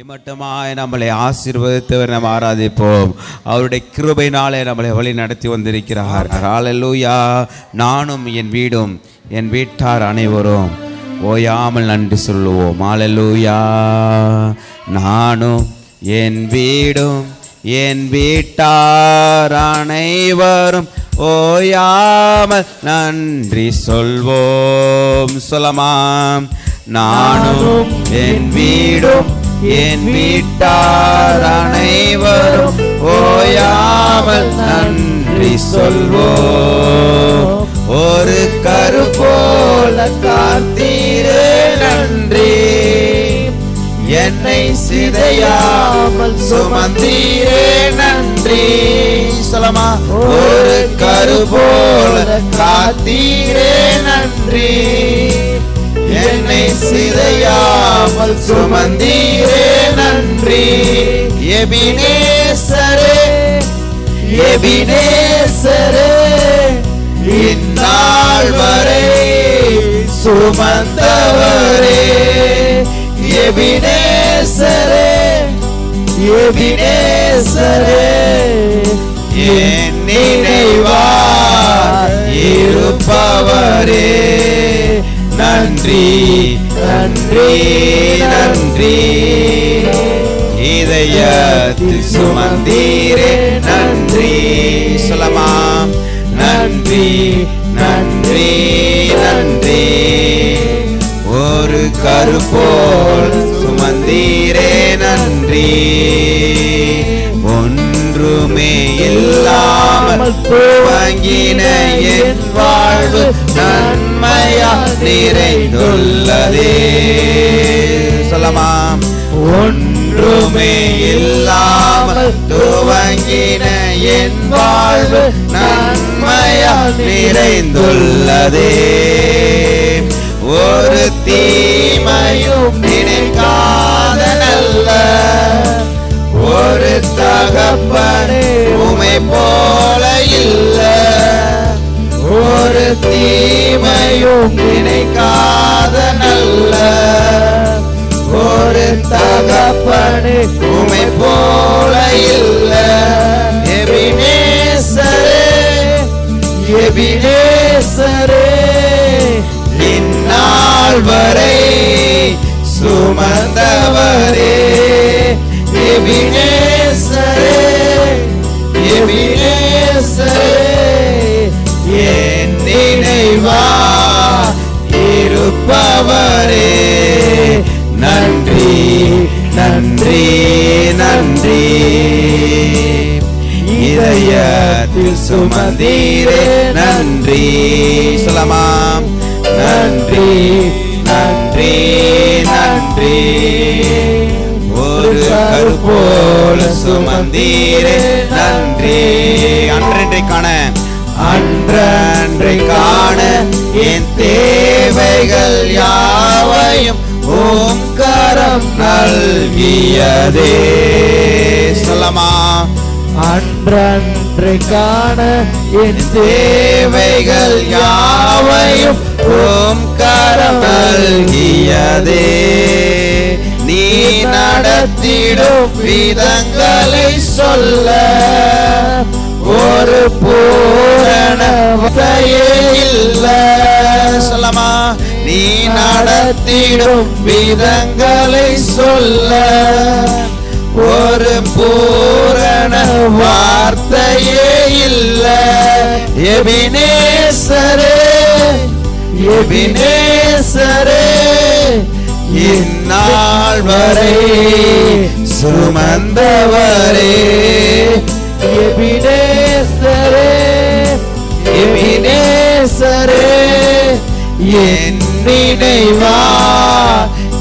இம்மட்டமாய் நம்மளை ஆசீர்வதித்தவர் நாம் ஆராதிப்போம். அவருடைய கிருபையினாலே நம்மளை வழி நடத்தி வந்திருக்கிறார். ஹalleluya நானும் என் வீடும் என் வீட்டார் அனைவரும் ஓயாமல் நன்றி சொல்லுவோம். ஹalleluya நானும் என் வீடும் என் வீட்டார் அனைவரும் ஓயாமல் நன்றி சொல்வோம். சொல்லமாம் நானும் என் வீடும் என் வீட்டார் அனைவரும் ஓயாமல் நன்றி சொல்வோ. ஒரு கரு போல காத்தீரே நன்றி. என்னை சிதையாமல் சுமந்தீரே நன்றி. சொல்லமா ஒரு கரு போல காத்தீரே நன்றி. என்னை சிதையாமல் சுமந்தீரே நன்றி. எபினேசரே எபினேசரே இந்நாள் வரை சுமந்தவரே. எபினேசரே எபினேசரே என் நினைவா இருப்பவரே. நன்றி நன்றி நன்றி. இதயத்தில் சுமந்தீரே நன்றி. சொல்லமாம். நன்றி நன்றி நன்றி. ஒரு கருப்போல் சுமந்தீரே நன்றி. ஒன்றுமே இல்லாமல் துவங்கின என் வாழ்வு நன்மையா நிறைந்துள்ளதே. சொல்லமாம் ஒன்றுமே இல்லாமல் துவங்கின என் வாழ்வு நன்மையா நிறைந்துள்ளதே. ஒரு தீமையும் நினைக்காத நல்ல ஒரு தகப்பனே உமை போல நினைக்காத நல்ல ஒரு தகப்பனு உமை போல இல்ல. எபினேசரே எபினேசரே இந்நாள் வரை சுமந்தவரே. எபினேசரே எபினேசரே என் நினைவா இருப்பவரே நன்றி நன்றி நன்றி. இதயத்தில் சுமந்தீரே. நன்றி சொல்லமாம் நன்றி நன்றி நன்றி. ஒரு கருப்போல சுமந்தீரே. நன்றி. அன்றென்றை அன்றன்றை காண என் தேவைகள் யாவையும் ஓம் கரம் நல்கியதே. சொல்லமா அன்றன்றை காண என் தேவைகள் யாவையும் ஓம் கரம் நல்கியதே. நீ நடத்திடும் விதங்களை சொல்ல. ஒரு பூரண இல்ல. சொல்லமா நீ நடத்திடும் விதங்களை சொல்ல. ஒரு பூரண வார்த்தையே இல்ல. எபினேசரே எபினேசரே இந்நாள் வரை சுமந்தவரே. என் நினைவா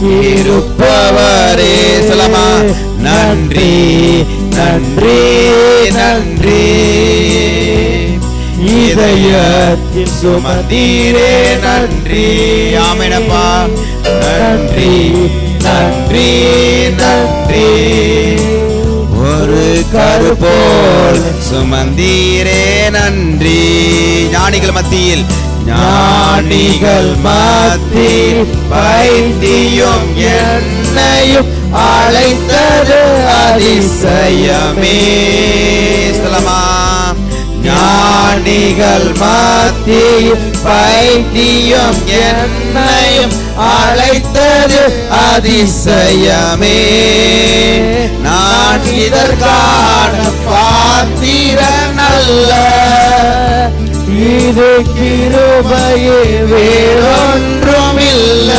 இருப்பவரே சொல்லமா நன்றி நன்றி நன்றி. இதயத்தில் சுமந்தீரே நன்றி. ஆமெனப்பா. நன்றி நன்றி நன்றி. ஒரு கருபோல் சுமந்தீரே நன்றி. ஞானிகள் மத்தியில் ஞானிகள் மத்தியில் வைத்தியும் என்னையும் அழைத்தது அதிசயமே. சொல்லலாம் ஞானிகள் மத்தியில் பைத்தியம் என்னையும் அழைத்தது அதிசயமே. நான் இதற்கான பாத்திர நல்ல இது கிருபையே வேறொன்றும் ஒன்றுமில்ல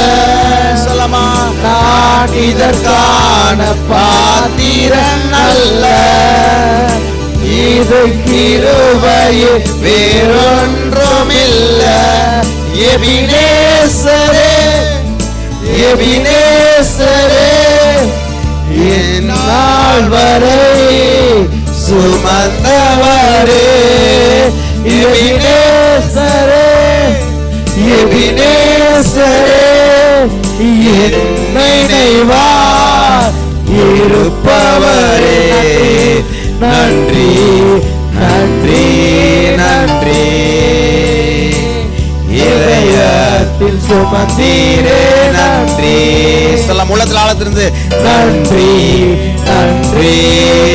சொல்லமா நான் இதற்கான பாத்திரன் அல்ல. இது கிருபையே வேறொன்றுமில்ல. எபினேசரே எபினேசரே என் நாள் வரை சுமந்தவரே. எபினேசரே எபினேசரே நினைவார் இருப்பவரே. நன்றி நன்றி நன்றி. இதயத்தில் சுமந்தீரே நன்றி. சொல்ல உள்ளத்தில் ஆழத்திலிருந்து. நன்றி நன்றி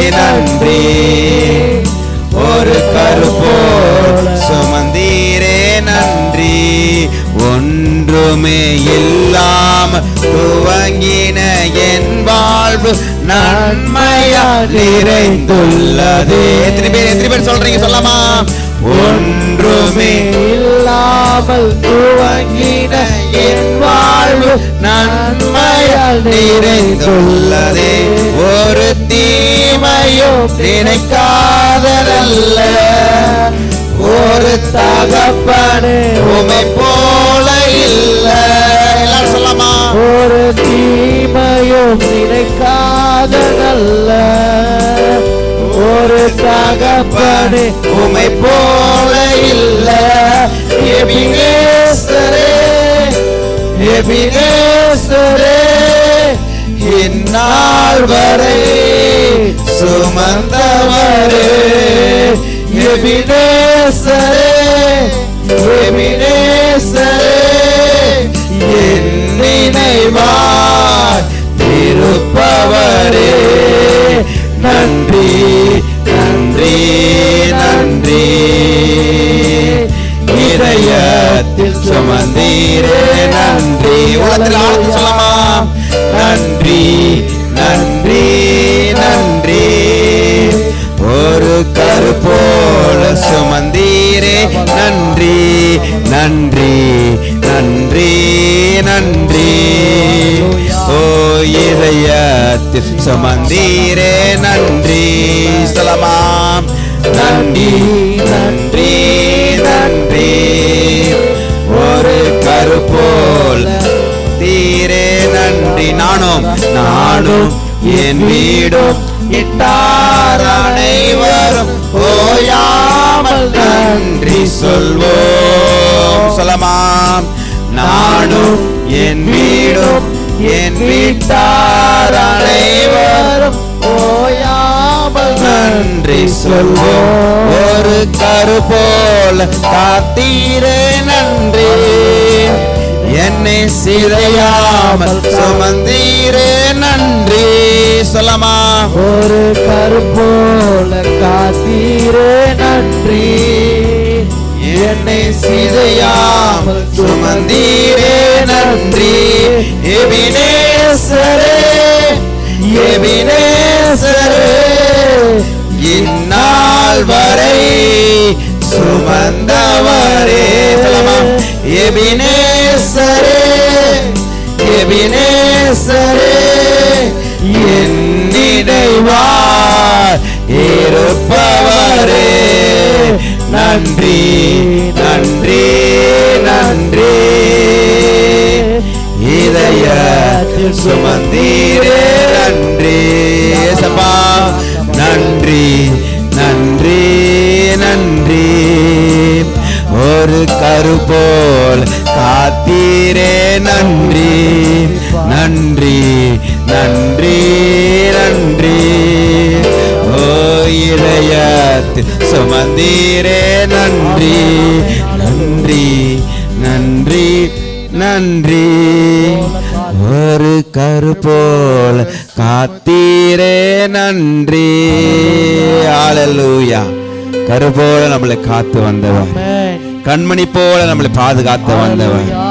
நன்றி. ஒரு கருப்போல் ஒன்றுமே இல்லாம துவங்கின என் வாழ்வு நன்மையா நிறைந்துள்ளது. எத்தனை பேர் எத்தனை பேர் சொல்றீங்க சொல்லாமா ஒன்றுமே இல்லாமல் துவங்கின என் வாழ்வு நன்மையால் நிறைந்துள்ளதே. ஒரு தீமையும் நினைக்காதல்ல ஒரு தகப்பனே உமை போல இல்ல. எல்லாரும் சொல்லாமா ஒரு தீமையும் நினைக்காத நல்ல. ஒரு தகப்பனே. உமை போல இல்ல. எபினேசரே எபினேசரே இந்நாள் வரை சுமந்தவரே. எபினேசரே எபினேசரே என் நினைவார் இருப்பவரே நன்றி நன்றி நன்றி. இதயத்தில் சுமந்தீரே நன்றி. உலகத்தில் ஆழ்ந்து சொல்லமா? நன்றி நன்றி நன்றி. ஒரு கருப்போ நன்றி நன்றி நன்றி நன்றி. ஓ இதயத்தில் சுமந்தீரே நன்றி. சலமாம் நன்றி நன்றி நன்றி. ஒரு கருப்போல் தீரே நன்றி. நானும் நானும் என் வீடும் இட்டார் அனைவரும். ஓயா நாமல் நன்றி சொல்வோம். சொல்லமாம். நானும் என் வீடும் என் வீட்டார் அனைவரும் ஓயாமல் நன்றி சொல்வோம். ஒரு கரு போல காத்தீரே நன்றி. என்னை சிதையாமல் சுமந்தீரே நன்றி. சொல்லமா ஒரு கருப்போல காத்தீரே நன்றி. என்னை சிதையாமல் சுமந்தீரே நன்றி. எபினேசரே எபினேசரே இந்நாள் வரை சுமந்தவரே. சொல்லமா எபினேசரே எபினேசரே என் நினைவார் இருப்பவரே நன்றி நன்றி நன்றி இதய சுமந்தீரே நன்றி சபா நன்றி நன்றி நன்றி ஒரு கருப்போ நன்றி நன்றி நன்றி நன்றி. ஓ இதயத்தில் சுமந்தீரே நன்றி நன்றி நன்றி நன்றி. ஒரு கருப்போல் காத்தீரே நன்றி. ஹalleluya கருப்போல நம்மளை காத்து வந்தவர். ஆமென். கண்மணி போல நம்மளை பாதுகாத்து வந்தவர்.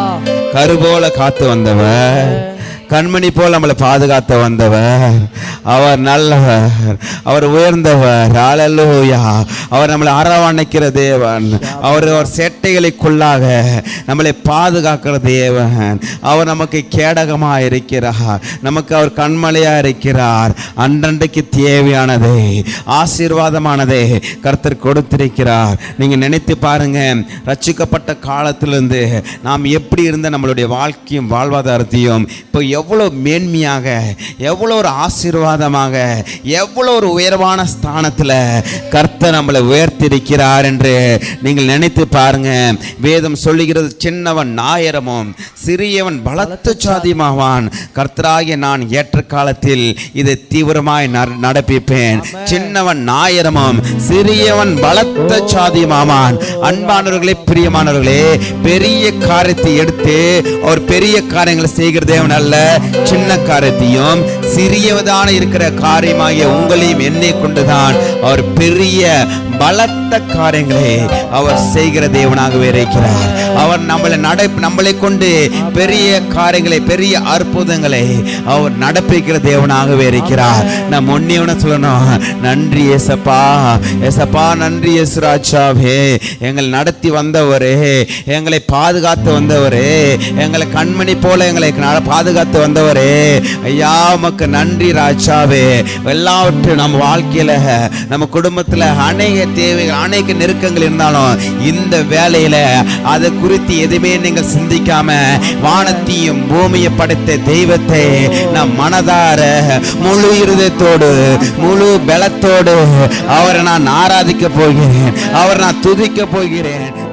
கருபோல காத்து வந்தவர். கண்மணி போல் நம்மளை பாதுகாத்து வந்தவர். அவர் நல்லவர் அவர் உயர்ந்தவர். ஹalleluya அவர் நம்மளை அரவணைக்கிற தேவன். அவர் அவர் சேட்டைகளுக்குள்ளாக நம்மளை பாதுகாக்கிற தேவன். அவர் நமக்கு கேடகமா இருக்கிறார். நமக்கு அவர் கண்மலையாக இருக்கிறார். அன்றன்றைக்கு தேவையானதை ஆசீர்வாதமானதை கர்த்தர் கொடுத்திருக்கிறார். நீங்க நினைத்து பாருங்க ரச்சிக்கப்பட்ட காலத்திலிருந்து நாம் எப்படி இருந்த நம்மளுடைய வாழ்க்கையும் வாழ்வாதாரத்தையும் இப்போ எவ்வளோ மேன்மையாக எவ்வளோ ஒரு ஆசீர்வாதமாக எவ்வளோ ஒரு உயர்வான ஸ்தானத்தில் கர்த்தர் நம்மளை உயர்த்திருக்கிறார் என்று நீங்கள் நினைத்து பாருங்க. வேதம் சொல்லுகிறது சின்னவன் நாயரமும் சிறியவன் பலத்த சாதியமாவான். கர்த்தராகிய நான் ஏற்ற காலத்தில் இதை தீவிரமாய் நட- நடப்பிப்பேன். சின்னவன் நாயரமும் சிறியவன் பலத்த சாதியமாவான். அன்பானவர்களே பிரியமானவர்களே பெரிய காரியத்தை எடுத்து அவர் பெரிய காரியங்களை செய்கிற தேவன் அல்ல. சின்ன காரியத்தையும் சிறியவதான இருக்கிற காரியமாகிய உங்களையும் என்னை கொண்டுதான் அவர் பெரிய பலத்த காரியங்களை அவர் செய்கிற தேவனாகவே இருக்கிறார். அவர் நம்மளை நட நம்மளை கொண்டு பெரிய காரியங்களை பெரிய அற்புதங்களை அவர் நடப்பிக்கிற தேவனாகவே இருக்கிறார். நாம் ஒன்னே சொல்லணும். நன்றி எசப்பா எசப்பா நன்றி எசுராஜாவே எங்களை நடத்தி வந்தவரே. எங்களை பாதுகாத்து வந்தவரே. எங்களை கண்மணி போல எங்களை பாதுகாத்து பாதுகாத்து வந்தவரே. ஐயா உமக்கு நன்றி ராஜாவே. எல்லாவற்றையும் நம்ம வாழ்க்கையில நம்ம குடும்பத்துல அநேக தேவைகள் அநேக நெருக்கங்கள் இருந்தாலும் இந்த வேலையில அதை குறித்து எதுவுமே நீங்கள் சிந்திக்காம வானத்தையும் பூமியை படைத்த தெய்வத்தை நான் மனதார முழு இருதயத்தோடு முழு பலத்தோடு அவரை நான் ஆராதிக்க போகிறேன் அவரை நான் துதிக்க போகிறேன்.